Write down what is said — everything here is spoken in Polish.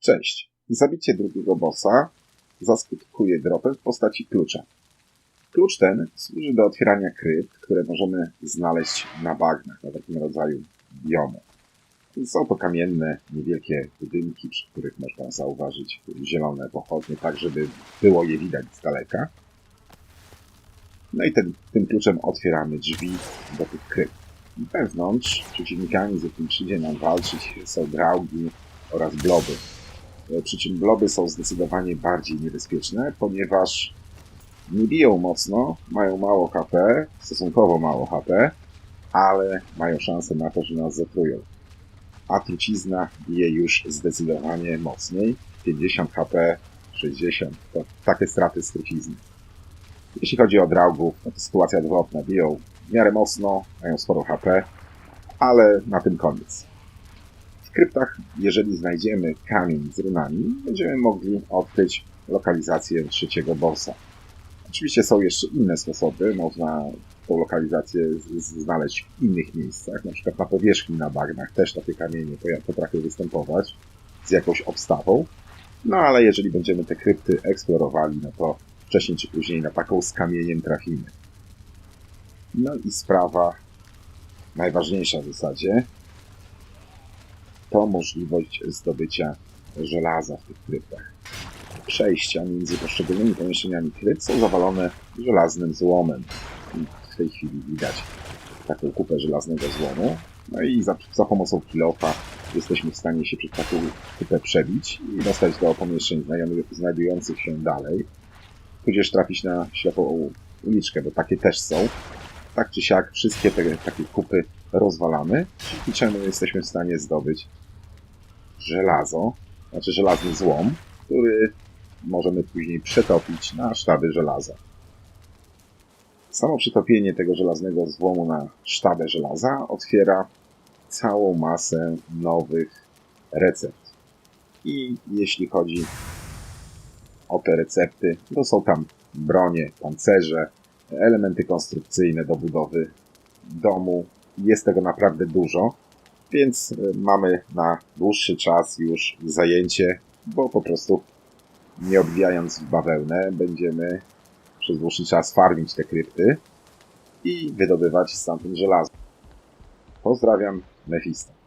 Cześć. Zabicie drugiego bossa zaskutkuje dropem w postaci klucza. Klucz ten służy do otwierania krypt, które możemy znaleźć na bagnach, na takim rodzaju biomu. Są to kamienne, niewielkie budynki, przy których można zauważyć zielone pochodnie, tak żeby było je widać z daleka. No i ten, tym kluczem otwieramy drzwi do tych krypt. Wewnątrz przeciwnikami, z jakimi przyjdzie nam walczyć, są draugi oraz bloby. E, Przy czym bloby są zdecydowanie bardziej niebezpieczne, ponieważ nie biją mocno, mają mało HP, stosunkowo mało HP, ale mają szansę na to, że nas zatrują. A trucizna bije już zdecydowanie mocniej. 50 HP, 60 to takie straty z trucizny. Jeśli chodzi o draugów, no to sytuacja odwrotna. Biją w miarę mocno, mają sporo HP, ale na tym koniec. Kryptach, jeżeli znajdziemy kamień z runami, będziemy mogli odkryć lokalizację trzeciego bossa. Oczywiście są jeszcze inne sposoby, można tą lokalizację znaleźć w innych miejscach, na przykład na powierzchni na bagnach też takie kamienie potrafią występować z jakąś obstawą. No ale jeżeli będziemy te krypty eksplorowali, no to wcześniej czy później na taką z kamieniem trafimy. No i sprawa najważniejsza w zasadzie, to możliwość zdobycia żelaza w tych kryptach. Przejścia między poszczególnymi pomieszczeniami krypt są zawalone żelaznym złomem. I w tej chwili widać taką kupę żelaznego złomu. No i za, za pomocą kilofa jesteśmy w stanie się przez taką kupę przebić i dostać do pomieszczeń znajdujących się dalej. Tudzież trafić na ślepą uliczkę, bo takie też są. Tak czy siak, wszystkie te takie kupy rozwalamy, dzięki czemu jesteśmy w stanie zdobyć żelazo, znaczy żelazny złom, który możemy później przetopić na sztaby żelaza. Samo przetopienie tego żelaznego złomu na sztabę żelaza otwiera całą masę nowych recept. I jeśli chodzi o te recepty, to są tam bronie, pancerze, elementy konstrukcyjne do budowy domu. Jest tego naprawdę dużo, więc y, mamy na dłuższy czas już zajęcie, bo po prostu nie odbijając bawełnę, będziemy przez dłuższy czas farmić te krypty i wydobywać stamtąd żelazo. Pozdrawiam, Mephisto.